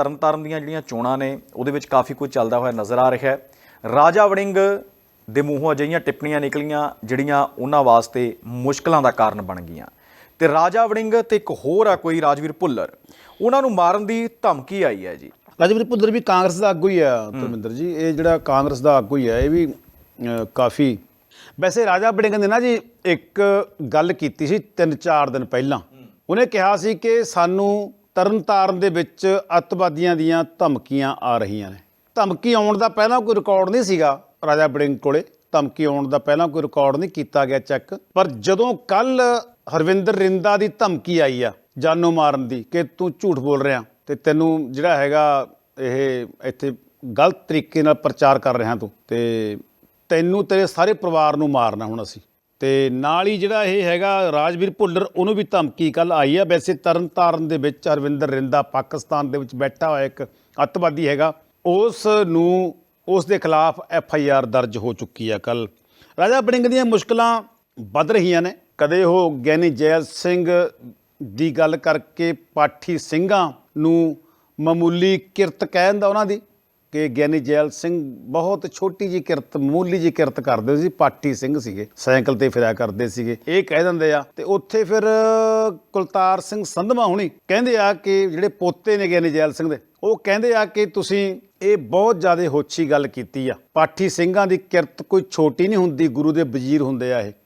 ਤਰਨਤਾਰਨ ਦੀਆਂ ਜਿਹੜੀਆਂ ਚੋਣਾਂ ਨੇ, ਉਹਦੇ ਵਿੱਚ ਕਾਫੀ ਕੁਝ ਚੱਲਦਾ ਹੋਇਆ ਨਜ਼ਰ ਆ ਰਿਹਾ ਹੈ। ਰਾਜਾ ਵੜਿੰਗ ਦੇ ਮੂੰਹੋਂ ਅਜਿਹੀਆਂ ਟਿੱਪਣੀਆਂ ਨਿਕਲੀਆਂ, ਜਿਹੜੀਆਂ ਉਹਨਾਂ ਵਾਸਤੇ ਮੁਸ਼ਕਲਾਂ ਦਾ ਕਾਰਨ ਬਣ ਗਈਆਂ। ਤੇ ਰਾਜਾ ਵੜਿੰਗ ਤੇ ਇੱਕ ਹੋਰ ਆ ਕੋਈ, ਰਾਜਵੀਰ ਭੁੱਲਰ। ਉਹਨਾਂ ਨੂੰ ਮਾਰਨ ਦੀ ਧਮਕੀ ਆਈ ਹੈ ਜੀ। ਰਾਜਵੀਰ ਭੁੱਲਰ ਵੀ ਕਾਂਗਰਸ ਦਾ ਆਗੂ ਹੀ ਆ, ਧਰਮਿੰਦਰ ਜੀ। ਇਹ ਜਿਹੜਾ ਕਾਂਗਰਸ ਦਾ ਆਗੂ ਹੀ ਆ, ਇਹ ਵੀ ਕਾਫੀ। ਵੈਸੇ ਰਾਜਾ ਵੜਿੰਗ ਨੇ ਨਾ ਜੀ ਇੱਕ ਗੱਲ ਕੀਤੀ ਸੀ 3-4 ਦਿਨ ਪਹਿਲਾਂ। ਉਹਨੇ ਕਿਹਾ ਸੀ ਕਿ ਸਾਨੂੰ ਤਰਨਤਾਰਨ ਦੇ ਵਿੱਚ ਅੱਤਵਾਦੀਆਂ ਦੀਆਂ ਧਮਕੀਆਂ ਆ ਰਹੀਆਂ ਨੇ। ਧਮਕੀ ਆਉਣ ਦਾ ਪਹਿਲਾਂ ਕੋਈ ਰਿਕਾਰਡ ਨਹੀਂ ਸੀਗਾ ਰਾਜਾ ਬੜਿੰਗ ਕੋਲੇ। ਧਮਕੀ ਆਉਣ ਦਾ ਪਹਿਲਾਂ ਕੋਈ ਰਿਕਾਰਡ ਨਹੀਂ ਕੀਤਾ ਗਿਆ ਚੈੱਕ ਪਰ ਜਦੋਂ ਕੱਲ ਹਰਵਿੰਦਰ ਰਿੰਦਾ ਦੀ ਧਮਕੀ ਆਈ ਆ ਜਾਨੋਂ ਮਾਰਨ ਦੀ ਕਿ ਤੂੰ ਝੂਠ ਬੋਲ ਰਿਹਾ ਤੇ ਤੈਨੂੰ ਜਿਹੜਾ ਹੈਗਾ ਇਹ ਇੱਥੇ ਗਲਤ ਤਰੀਕੇ ਨਾਲ ਪ੍ਰਚਾਰ ਕਰ ਰਿਹਾ ਤੂੰ ਤੇ ਤੈਨੂੰ ਤੇਰੇ ਸਾਰੇ ਪਰਿਵਾਰ ਨੂੰ ਮਾਰਨਾ ਹੁਣ ਅਸੀਂ। ਤੇ ਨਾਲ ਹੀ ਜਿਹੜਾ ਇਹ ਹੈਗਾ ਰਾਜਵੀਰ ਭੁੱਲਰ, ਉਹਨੂੰ ਵੀ ਧਮਕੀ ਕੱਲ ਆਈ ਆ। ਵੈਸੇ ਤਰਨਤਾਰਨ ਦੇ ਵਿੱਚ ਅਰਵਿੰਦਰ ਰਿੰਦਾ ਪਾਕਿਸਤਾਨ ਦੇ ਵਿੱਚ ਬੈਠਾ ਹੋਇਆ ਇੱਕ ਅੱਤਵਾਦੀ ਹੈਗਾ। ਉਸ ਨੂੰ, ਉਸ ਦੇ ਖਿਲਾਫ ਐਫ ਆਈ ਆਰ ਦਰਜ ਹੋ ਚੁੱਕੀ ਆ ਕੱਲ ਰਾਜਾ ਬੜਿੰਗ ਦੀਆਂ ਮੁਸ਼ਕਲਾਂ ਵੱਧ ਰਹੀਆਂ ਨੇ। ਕਦੇ ਉਹ ਗਿਆਨੀ ਜੈਲ ਸਿੰਘ ਦੀ ਗੱਲ ਕਰਕੇ ਪਾਠੀ ਸਿੰਘਾਂ ਨੂੰ ਮਾਮੂਲੀ ਕਿਰਤ ਕਹਿਣ ਦਾ ਉਹਨਾਂ ਦੀ ਕਿ ਗਿਆਨੀ ਜੈਲ ਸਿੰਘ ਬਹੁਤ ਛੋਟੀ ਜੀ ਕਿਰਤ ਮਾਮੂਲੀ ਜੀ ਕਿਰਤ ਕਰਦੇ ਸੀ, ਪਾਠੀ ਸਿੰਘ ਸੀਗੇ। ਸਾਈਕਲ ਤੇ ਫਿਰਿਆ ਕਰਦੇ ਸੀਗੇ। ਇਹ ਕਹਿ ਦਿੰਦੇ ਆ, ਤੇ ਉੱਥੇ ਫਿਰ ਕੁਲਤਾਰ ਸਿੰਘ ਸੰਧਵਾ ਹੁਣੀ ਕਹਿੰਦੇ ਆ ਕਿ ਜਿਹੜੇ ਪੋਤੇ ਨੇ ਗਿਆਨੀ ਜੈਲ ਸਿੰਘ ਦੇ, ਉਹ ਕਹਿੰਦੇ ਆ ਕਿ ਤੁਸੀਂ ਇਹ ਬਹੁਤ ਜ਼ਿਆਦਾ ਹੋਛੀ ਗੱਲ ਕੀਤੀ ਆ। ਪਾਠੀ ਸਿੰਘਾਂ ਦੀ ਕਿਰਤ ਕੋਈ ਛੋਟੀ ਨਹੀਂ ਹੁੰਦੀ, ਗੁਰੂ ਦੇ ਵਜ਼ੀਰ ਹੁੰਦੇ ਆ ਇਹ।